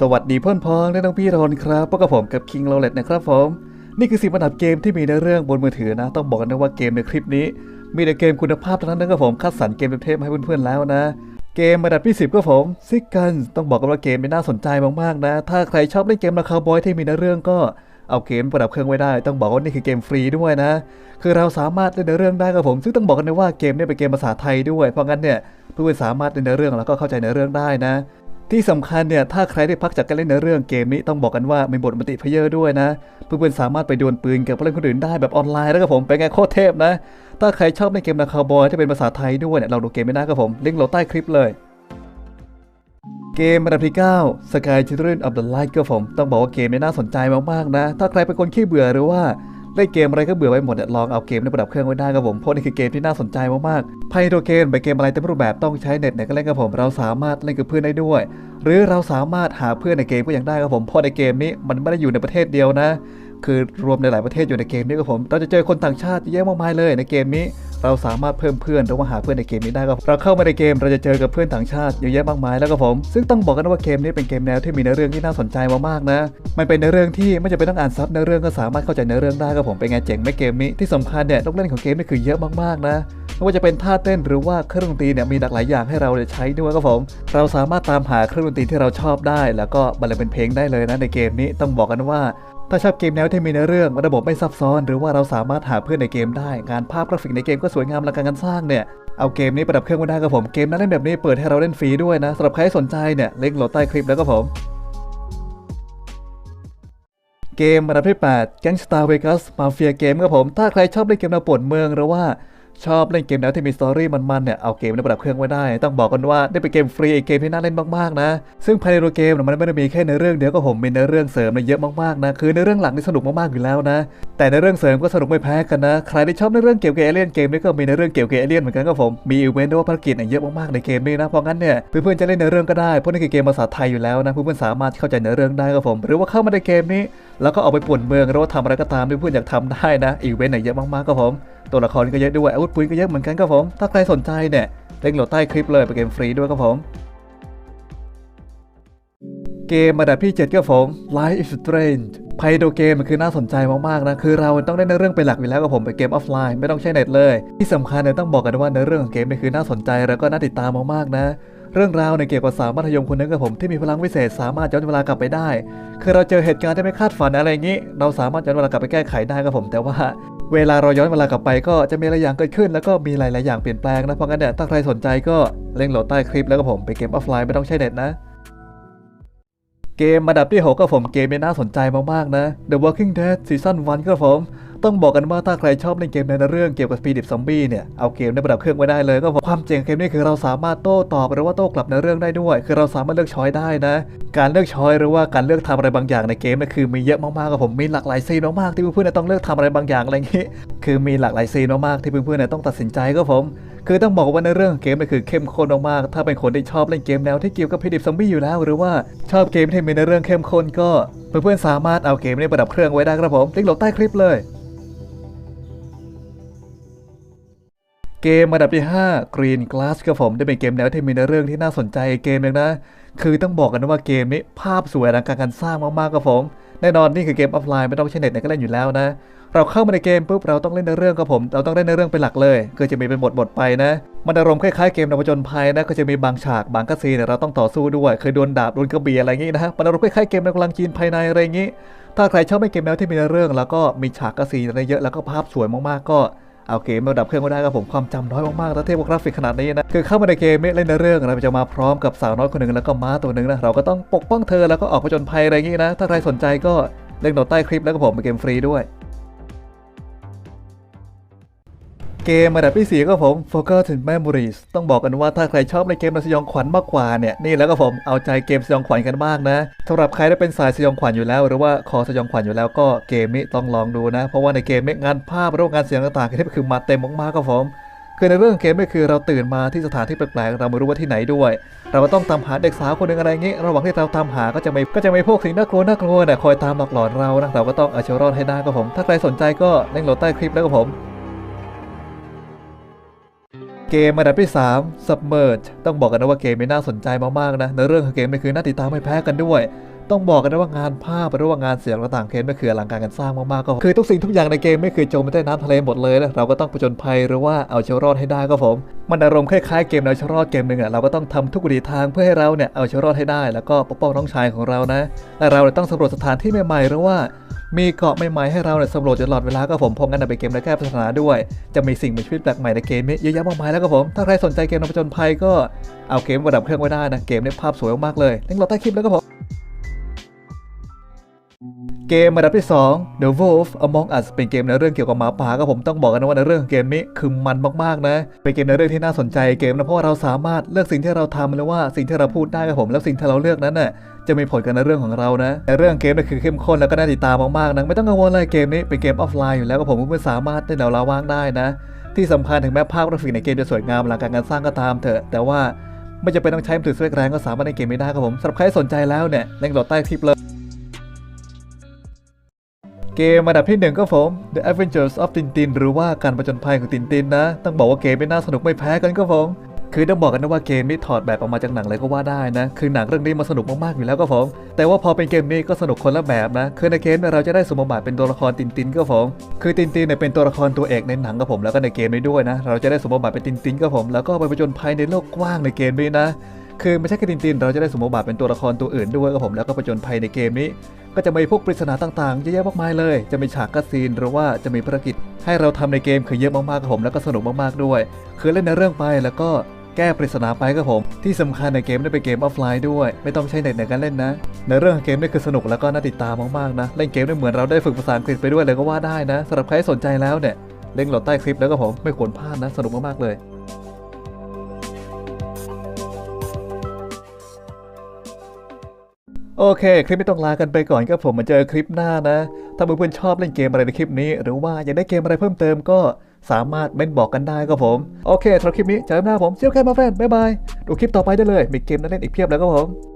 สวัสดีเพื่อนพ้องและน้องพี่ทอนครับพบกับผมกับ King l เล็ t นะครับผม นี่คือสิบอันดับเกมที่มีในเรื่องบนมือถือนะ ต้องบอกกันนะว่าเกมในคลิปนี้ มีแต่เกมคุณภาพเท่านั้นนะครับผมคัดสรรเกมเทพให้เพื่อนๆแล้วนะ เกมอันดับที่ 10ก็ผมซิกเกิลต้องบอกกันว่าเกมนี้น่าสนใจมากๆนะ ถ้าใครชอบเล่นเกมราคาบอยที่มีในเรื่องก็เอาเกมประดับเครื่องไว้ได้ ต้องบอกว่านี่คือเกมฟรีด้วยนะ คือเราสามารถเล่นในเรื่องได้ครับผม ซึ่งต้องบอกกันนะว่าเกมนี้เป็นเกมภาษาไทยด้วย เพราะงั้นเนี่ยเพื่อนๆสามารถเล่นในเรื่องแล้วก็เข้าใจในเรื่องได้นะ ที่สำคัญเนี่ยถ้าใครได้พักจากการเล่นในเรื่องเกมนี้ต้องบอกกันว่ามีบทมัลติเพเยอร์ด้วยนะ เพื่อนๆสามารถไปดวลปืนกับเพื่อนคนอื่นได้แบบออนไลน์แล้วก็ผมเป็นไงโคตรเทพนะ ถ้าใครชอบเล่นเกมนาคาบอยที่เป็นภาษาไทยด้วยเนี่ยเราดูเกมไม่ได้ครับผมลิงก์ลรใต้คลิปเลยเกมระดับที่ 9 Sky Children of the Light ก็ผม ต้องบอกว่าเกมนี้น่าสนใจมาก ๆ นะ ถ้าใครเป็นคนขี้เบื่อหรือว่า เล่นเกมอะไรก็เบื่อไปหมดเนี่ยลองเอาเกมในประดับเครื่องไว้ได้ครับผมเพราะนี่คือเกมที่น่าสนใจมากๆไพโดเกนไปเกมอะไรเต็มรูปแบบต้องใช้เน็ตเนี่ยก็เล่นกับผม เราสามารถเล่นกับเพื่อนได้ด้วย หรือเราสามารถหาเพื่อนในเกมก็ยังได้ครับผมเพราะในเกมนี้มันไม่ได้อยู่ในประเทศเดียวนะ คือรวมในหลายประเทศอยู่ในเกมนี้ครับผมเราจะเจอคนต่างชาติเยอะมากมายเลยในเกมนี้ เราสามารถเพิ่มเพื่อนหรือว่าหาเพื่อนในเกมนี้ได้ครับเราเข้ามาในเกมเราจะเจอกับเพื่อนต่างชาติเยอะแยะมากมายแล้วครับผมซึ่งต้องบอกกันว่าเกมนี้เป็นเกมแนวที่มีเนื้อเรื่องที่น่าสนใจมากๆนะมันเป็นเนื้อเรื่องที่ไม่จำเป็นต้องอ่านซับเนื้อเรื่องก็สามารถเข้าใจเนื้อเรื่องได้ครับผมเป็นไงเจ๋งไหมเกมนี้ที่สำคัญเนี่ยลูกเล่นของเกมนี่คือเยอะมากๆนะไม่ว่าจะเป็นท่าเต้นหรือว่าเครื่องดนตรีเนี่ยมีหลากหลายอย่างให้เราใช้ด้วยครับผม เราสามารถตามหาเครื่องดนตรีที่เราชอบได้ แล้วก็บรรเลงเป็นเพลงได้เลยนะในเกมนี้ต้องบอกกันว่า ถ้าชอบเกมแนวที่มีในเรื่องระบบไม่ซับซ้อน หรือว่าเราสามารถหาเพื่อนในเกมได้ งานภาพกราฟิกในเกมก็สวยงามหลักการสร้างเนี่ยเอาเกมนี้ประดับเครื่องไว้ได้ครับผมเกมนั้นเล่นแบบนี้เปิดให้เราเล่นฟรีด้วยนะสำหรับใครสนใจเนี่ยเลิงกโหลดใต้คลิปแล้วก็ผมเกมระดับที่8 Gangsta Vegas Mafia Game ครับผม ถ้าใครชอบเล่นเกมแนวปวดเมืองหรือว่า ชอบเล่นเกมแนวที่มีสตอรี่มันๆเนี่ยเอาเกมในระดับเครื่องไว้ได้ ต้องบอกกันว่าได้ไปเกมฟรีเกมที่น่าเล่นมากๆนะ ซึ่งภายในตัวเกมมันไม่ได้มีแค่ในเรื่องเดียวก็ผมมีในเรื่องเสริมเนเยอะมากๆนะคือในเรื่องหลังนี่สนุกมากๆอยู่แล้วนะ แต่ในเรื่องเสริมก็สนุกไม่แพ้กันนะใครที่ชอบในเรื่องเกี่ยวกับเอเลี่ยนเกมนี่ก็มีในเรื่องเกี่ยวกับเอเลี่ยนเหมือนกันก็ผมมีอีเวนต์ด้วยภารกิจเยอะมากๆในเกมนี้นะเพราะงั้นเนี่ยเพื่อนๆจะเล่นในเรื่องก็ได้เพราะนี่คือเกมภาษาไทยอยู่แล้วนะเพื่อนๆสามารถเข้าใจในเรื่องได้ก็ผม หรือว่าเข้ามาในเกมนี้แล้วก็เอาไปป่วนเมืองหรือว่าทำอะไรก็ตามที่เพื่อนอยากทำได้นะ อีเวนต์ไหนเยอะมากๆครับผม ตัวละครก็เยอะด้วยอาวุธปืนก็เยอะเหมือนกันครับผม ถ้าใครสนใจเนี่ยเล่นโหลดใต้คลิปเลยเป็นเกมฟรีด้วยครับผม เกมระดับที่ 7 ครับผม Life is Strange ไพโดเกมมันคือน่าสนใจมากๆนะ คือเราต้องได้ในเรื่องเป็นหลักอยู่แล้วกับผมเป็นเกมออฟไลน์ไม่ต้องใช้เน็ตเลย ที่สำคัญเนี่ยต้องบอกกันว่าในเรื่องของเกมนี่คือน่าสนใจแล้วก็น่าติดตามมากๆนะ เรื่องราวในเกี่ยวกับสาวมัธยมคนนึงกับผมที่มีพลังวิเศษสามารถย้อนเวลากลับไปได้ คือเราเจอเหตุการณ์ที่ไม่คาดฝันอะไรอย่างนี้ เราสามารถย้อนเวลากลับไปแก้ไขได้กับผม แต่ว่าเวลาเราย้อนเวลากลับไปก็จะมีหลายอย่างเกิดขึ้น แล้วก็มีหลายๆอย่างเปลี่ยนแปลงนะเพราะงั้นเนี่ยถ้าใครสนใจก็เล่งโหลดใต้คลิปแล้วกับผมไปเกมออฟไลน์ไม่ต้องใช้เน็ตนะเกมระดับที่6กับผมเกมนี้น่าสนใจมากๆนะ The Walking Dead Season 1กับผม ต้องบอกกันว่าถ้าใครชอบเล่นเกมในเรื่องเกี่ยวกับสปีดิบซอมบี้เนี่ยเอาเกมในระดับเครื่องไว้ได้เลยก็ความเจ๋งเกมนี้คือเราสามารถโต้ตอบหรือว่าโต้กลับในเรื่องได้ด้วย คือเราสามารถเลือกช้อยได้นะ การเลือกช้อยหรือว่าการเลือกทำอะไรบางอย่างในเกมนี่คือมีเยอะมากๆครับผมมีหลากหลายซีนมากๆที่เพื่อนๆต้องเลือกทำอะไรบางอย่างอะไรอย่างนี้คือมีหลากหลายซีนมากๆที่เพื่อนๆต้องตัดสินใจก็ผมคือต้องบอกว่าในเรื่องเกมนี่คือเข้มข้นมากๆ ถ้าเป็นคนที่ชอบเล่นเกมแนวที่เกี่ยวกับพีดิบซอมบี้อยู่แล้ว หรือว่าชอบเกมที่มีในเรื่องเข้มข้นก็ เพื่อนๆสามารถเอาเกมนี้ประดับเครื่องไว้ได้ครับผมลิงก์ลบใต้คลิปเลย เกมระดับที่ 5 Green Glass ครับผมได้เป็นเกมแนวที่มีในเรื่องที่น่าสนใจเกมนึงนะ คือต้องบอกกันว่าเกมนี้ภาพสวยอลังการการสร้างมากๆครับผม แน่นอนนี่คือเกมออฟไลน์ไม่ต้องใช้เน็ตก็เล่นอยู่แล้วนะ เราเข้ามาในเกมปุ๊บเราต้องเล่นในเรื่องครับผม เราต้องเล่นในเรื่องเป็นหลักเลยคือจะมีเป็นบทบทไปนะ มันอารมณ์คล้ายๆเกมนวจนภัยนะก็จะมีบางฉากบางกระสีนเราต้องต่อสู้ด้วยเคยโดนดาบโดนกระบี่อะไรอย่างนี้นะมันอารมณ์คล้ายๆเกมในกลังจีนภายในอะไรอย่างนี้ ถ้าใครชอบเล่นเกมแนวที่มีเรื่อง แล้วก็มีฉากกซีอะไรเยอะแล้วก็ภาพสวยมากๆก็ โอเคไม่ดับเครื่องก็ได้ครับผมความจำน้อยมากๆแล้วเทพกราฟิกขนาดนี้นะคือเข้ามาในเกมเล่นในเรื่องนะจะมาพร้อมกับสาวน้อยคนหนึ่งแล้วก็ม้าตัวหนึ่งนะเราก็ต้องปกป้องเธอแล้วก็ออกผจญภัยอะไรอย่างนี้นะ ถ้าใครสนใจก็เล่นโดใต้คลิปแล้วก็ผมเป็นเกมฟรีด้วย เกมระดับที่ 4 ก็ผม Forgotten Memories ต้องบอกกันว่าถ้าใครชอบในเกมสยองขวัญมากกว่าเนี่ย นี่แล้วก็ผมเอาใจเกมสยองขวัญกันมากนะสำหรับใครที่เป็นสายสยองขวัญอยู่แล้ว หรือว่าคอสยองขวัญอยู่แล้วก็เกมนี้ต้องลองดูนะ เพราะว่าในเกมงานภาพโรคงานเสียงต่างๆที่คือมาเต็มมากๆก็ผมคือในเรื่องเกมก็คือเราตื่นมาที่สถานที่แปลกๆเราไม่รู้ว่าที่ไหนด้วย เราต้องตามหาเด็กสาวคนหนึ่งอะไรเงี้ยระหว่างที่เราตามหาก็จะไม่ก็จะไม่พวกสิ่งน่ากลัวน่ากลัวเนี่ยคอยตามหลอกหลอนเรานะเราก็ต้องเอาชีวิตรอดให้ได้ก็ผม ถ้าใครสนใจก็เล่นโหลดใต้คลิปแล้วครัผม เกมอันดับที่ 3 Submerge ต้องบอกกันนะว่าเกมนี้น่าสนใจมากๆนะในเรื่องของเกมไม่คือน่าติดตามไม่แพ้กันด้วย ต้องบอกกันนะว่างานภาพหรือว่างานเสียงต่างๆเกมไม่คืออลังการกันสร้างมากๆก็คือทุกสิ่งทุกอย่างในเกมไม่คือจมไปใต้น้ำทะเลหมดเลยนะเราก็ต้องผจญภัยหรือว่าเอาชีวิตรอดให้ได้ก็ผม มันอารมณ์คล้ายๆเกมเอาชีวิตรอดเกมหนึ่งอะเราก็ต้องทำทุกวิถีทางเพื่อให้เราเนี่ยเอาชีวิตรอดให้ได้ แล้วก็ปกป้องน้องชายของเรานะและเราต้องสำรวจสถานที่ใหม่ๆหรือว่า มีเกาะใหม่ๆให้เราเนี่ยสำรวจตลอดเวลาก็ผมพราะงั้นนะเป็นเกมและแก้ปัญหาด้วย จะมีสิ่งมีชีวิตแปลกใหม่ในเกมนี้เยอะแยะมากมายแล้วก็ผม ถ้าใครสนใจเกมนำผจญภัยก็เอาเกมประดับเครื่องไว้ได้นะ เกมนี้ภาพสวยมากๆเลยลิงก์เราใต้คลิปแล้วก็ผมเกมอันดับที่ 2 The Wolf Among Us เป็นเกมในเรื่องเกี่ยวกับหมาป่าก็ผมต้องบอกกันนะว่าในเรื่องของเกมนี้คือมันมากๆนะ เป็นเกมในเรื่องที่น่าสนใจเกมนะเพราะว่าเราสามารถเลือกสิ่งที่เราทำหรือว่าสิ่งที่เราพูดได้ครับผมแล้วสิ่งที่เราเลือกนั้นน่ะ จะมีผลกันในเรื่องของเรานะในเรื่องเกมนี่คือเข้มข้นแล้วก็น่าติดตามมากๆนะไม่ต้องกังวลเลยเกมนี้เป็นเกมออฟไลน์อยู่แล้วก็ผมเพื่สามารถได้เดาลาว่างได้นะ ที่สำคัญถึงแม้ภาพกราฟิกในเกมจะสวยงามหลังการงานสร้างก็ตามเถอะ แต่ว่าไม่จำเป็นต้องใช้มือถือสเปคแรงก็สามารถในเกมไม่ได้ครับผมสำหรับใครสนใจแล้วเนี่ยลิงก์โหลดใต้คลิปเลยเกมอันดับที่หนึ่งก็ผม The Adventures of Tintin หรือว่าการประจนภัยของตินตินนะ ต้องบอกว่าเกมไม่น่าสนุกไม่แพ้กันก็ผม คือต้องบอกกันนะว่าเกมนี้ถอดแบบออกมาจากหนังเลยก็ว่าได้นะ คือหนังเรื่องนี้มันสนุกมากๆอยู่แล้วก็ผม แต่ว่าพอเป็นเกมนี้ก็สนุกคนละแบบนะ คือในเกมเนี่ยเราจะได้สมบทเป็นตัวละครตินตินก็ผม คือตินตินเนี่ยเป็นตัวละครตัวเอกในหนังกับผม แล้วก็ในเกมนี้ด้วยนะ เราจะได้สมบทเป็นตินตินก็ผม แล้วก็ไปประจนภัยในโลกกว้างในเกมนี้นะ คือไม่ใช่แค่ตินติน เราจะได้สมบทบาทเป็นตัวละครตัวอื่นด้วยครับผม แล้วก็ผจญภัยในเกมนี้ก็จะมีพวกปริศนาต่างๆเยอะแยะมากมายเลย จะมีฉากคัสซีนหรือว่าจะมีภารกิจ ให้เราทำในเกมคือเยอะมากๆครับผมแล้วก็สนุกมากๆด้วย คือเล่นในเรื่องไปแล้วก็ แก้ปริศนาไปครับผม ที่สำคัญในเกมได้เป็นเกมออฟไลน์ด้วย ไม่ต้องใช้เน็ตในการเล่นนะ ในเรื่องของเกมนี่คือสนุกแล้วก็น่าติดตามมากๆนะ เล่นเกมได้เหมือนเราได้ฝึกภาษาอังกฤษไปด้วยเลยก็ว่าได้นะสำหรับใครที่สนใจแล้วเนี่ยเล่นโหลดใต้คลิปแล้วก็ผมไม่ควรพลาดนะ สนุกมากๆเลยโอเค คลิปนี้ต้องลากันไปก่อนครับผมมาเจอคลิปหน้านะ ถ้าเพื่อนๆชอบเล่นเกมอะไรในคลิปนี้ หรือว่าอยากได้เกมอะไรเพิ่มเติมก็สามารถเม้นบอกกันได้ครับผม โอเคสำหรับคลิปนี้เจอกันหน้าผมเซียวแค่มาแฟนบ๊ายบาย ดูคลิปต่อไปได้เลย มีเกมน่าเล่นอีกเพียบแล้วครับผม